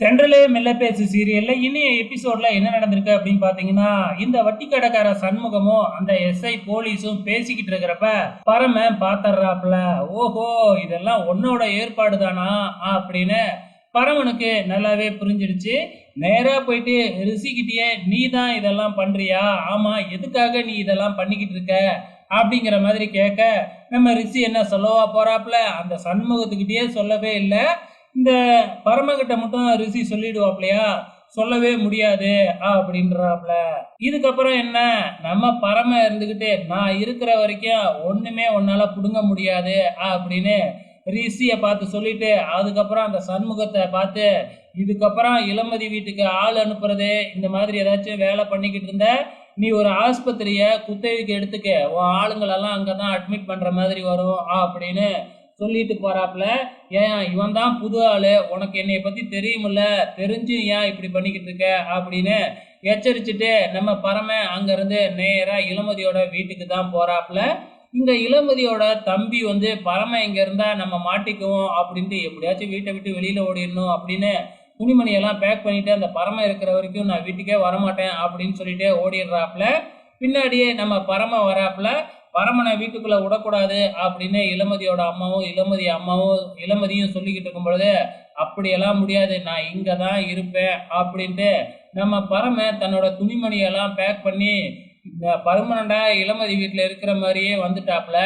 தென்றலே மெல்ல பேசு சீரியல்ல இனிய எபிசோட்ல என்ன நடந்திருக்கு அப்படின்னு பாத்தீங்கன்னா இந்த வட்டி கடைக்கார சண்முகமும் அந்த எஸ்ஐ போலீஸும் பேசிக்கிட்டு இருக்கிறப்ப பரம பாத்தர்றாப்ல ஓஹோ இதெல்லாம் உன்னோட ஏற்பாடு தானா அப்படின்னு பரமனுக்கு நல்லாவே புரிஞ்சிடுச்சு. நேராக போயிட்டு ரிஷிக்கிட்டயே நீ தான் இதெல்லாம் பண்ணுறியா ஆமாம் எதுக்காக நீ இதெல்லாம் பண்ணிக்கிட்டு இருக்க? அப்படிங்கிற மாதிரி கேட்க நம்ம ரிஷி என்ன சொல்லவா போகிறாப்புல அந்த சண்முகத்துக்கிட்டேயே சொல்லவே இல்லை. இந்த பரமகிட்ட மட்டும் ரிஷி சொல்லிடுவாப்லையா? சொல்லவே முடியாது அப்படின்றாப்ல. இதுக்கப்புறம் என்ன? நம்ம பரம இருந்துகிட்டு நான் இருக்கிற வரைக்கும் ஒண்ணுமே உன்னால புடுங்க முடியாது அப்படின்னு ரிஷியை பார்த்து சொல்லிட்டு அதுக்கப்புறம் அந்த சண்முகத்தை பார்த்து இதுக்கப்புறம் இளமதி வீட்டுக்கு ஆள் அனுப்புறது இந்த மாதிரி ஏதாச்சும் வேலை பண்ணிக்கிட்டு இருந்த நீ ஒரு ஆஸ்பத்திரியை குத்தகைக்கு எடுத்துக்க உன் ஆளுங்களெல்லாம் அங்கே தான் அட்மிட் பண்ணுற மாதிரி வரும் அப்படின்னு சொல்லிட்டு போறாப்புல ஏன் இவன் தான் புது ஆளு? உனக்கு என்னைய பத்தி தெரியுமில்ல? தெரிஞ்சு ஏன் இப்படி பண்ணிக்கிட்டு இருக்க? அப்படின்னு எச்சரிச்சுட்டு நம்ம பரம அங்கிருந்து நேரா இளமதியோட வீட்டுக்கு தான் போறாப்புல. இந்த இளமதியோட தம்பி வந்து பரம இங்க இருந்தா நம்ம மாட்டிக்குவோம் அப்படின்ட்டு எப்படியாச்சும் வீட்டை விட்டு வெளியில ஓடிடணும் அப்படின்னு துணிமணியெல்லாம் பேக் பண்ணிட்டு அந்த பரம இருக்கிற வரைக்கும் நான் வீட்டுக்கே வரமாட்டேன் அப்படின்னு சொல்லிட்டு ஓடிடுறாப்புல. பின்னாடியே நம்ம பரம வராப்புல பரமனை வீட்டுக்குள்ள விடக்கூடாது அப்படின்னு இளமதியோட அம்மாவும் இளமதி அம்மாவும் இளமதியும் சொல்லிக்கிட்டு இருக்கும் பொழுது அப்படியெல்லாம் முடியாது நான் இங்கே தான் இருப்பேன் அப்படின்ட்டு நம்ம பரம தன்னோட துணிமணியெல்லாம் பேக் பண்ணி இந்த பர்மனண்டா இளமதி வீட்டில் இருக்கிற மாதிரியே வந்துட்டாப்ல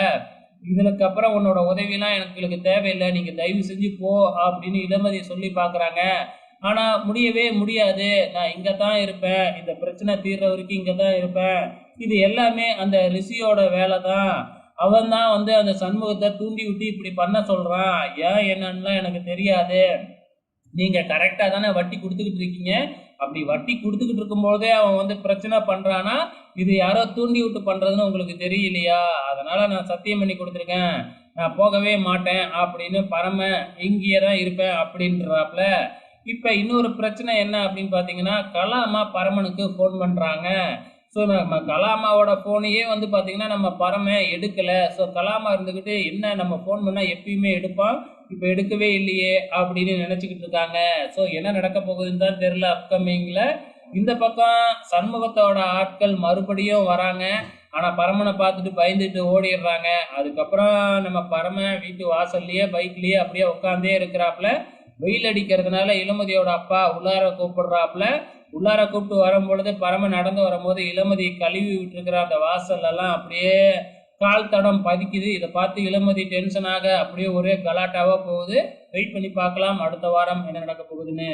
இதுக்கு அப்புறம் உன்னோட உதவிலாம் எனக்கு தேவையில்லை நீங்கள் தயவு செஞ்சு போ அப்படின்னு இளமதி சொல்லி பார்க்குறாங்க. ஆனால் முடியவே முடியாது. நான் இங்கே தான் இருப்பேன். இந்த பிரச்சனை தீர்ற வரைக்கும் இங்கே தான் இருப்பேன். இது எல்லாமே அந்த ரிஷியோட வேலை தான். அவன் தான் வந்து அந்த சண்முகத்தை தூண்டி விட்டு இப்படி பண்ண சொல்கிறான் ஏன் என்னன்னுலாம் எனக்கு தெரியாது. நீங்கள் கரெக்டாக தானே வட்டி கொடுத்துக்கிட்டு இருக்கீங்க. அப்படி வட்டி கொடுத்துக்கிட்டு இருக்கும்போதே அவன் வந்து பிரச்சனை பண்ணுறான்னா இது யாரோ தூண்டி விட்டு பண்ணுறதுன்னு உங்களுக்கு தெரியலையா? அதனால் நான் சத்தியம் பண்ணி கொடுத்துருக்கேன். நான் போகவே மாட்டேன். அப்படின்னு பரம இங்கேயே தான் இருப்பேன் அப்படின்றாப்ல. இப்போ இன்னொரு பிரச்சனை என்ன அப்படின்னு பார்த்தீங்கன்னா கலாமா பரமனுக்கு ஃபோன் பண்ணுறாங்க ஸோ நம்ம கலாமாவோட ஃபோனையே வந்து பார்த்தீங்கன்னா நம்ம பரம எடுக்கலை. ஸோ கலாமா இருந்துக்கிட்டு என்ன நம்ம ஃபோன் பண்ணால் எப்பயுமே எடுப்பான். இப்போ எடுக்கவே இல்லையே அப்படின்னு நினச்சிக்கிட்டு இருக்காங்க. ஸோ என்ன நடக்க போகுதுன்னு தான் தெரில அப்கமிங்கில் இந்த பக்கம் சண்முகத்தோட ஆட்கள் மறுபடியும் வராங்க. ஆனால் பரமனை பார்த்துட்டு பயந்துட்டு ஓடிடுறாங்க. அதுக்கப்புறம் நம்ம பரம வீட்டு வாசல்லையே பைக்லேயே அப்படியே உட்காந்தே இருக்கிறாப்புல வெயில் அடிக்கிறதுனால இளமதியோட அப்பா உள்ளார கூப்பிடுறாப்புல. உள்ளார கூப்பிட்டு வரும்பொழுது பரம நடந்து வரும்போது இளமதி கழுவி விட்டுருக்கிற அந்த வாசல் எல்லாம் அப்படியே கால் தடம் பதிக்குது. இதை பார்த்து இளமதி டென்ஷனாக அப்படியே ஒரே கலாட்டாவாக போகுது. வெயிட் பண்ணி பார்க்கலாம். அடுத்த வாரம் என்ன நடக்க போகுதுன்னு.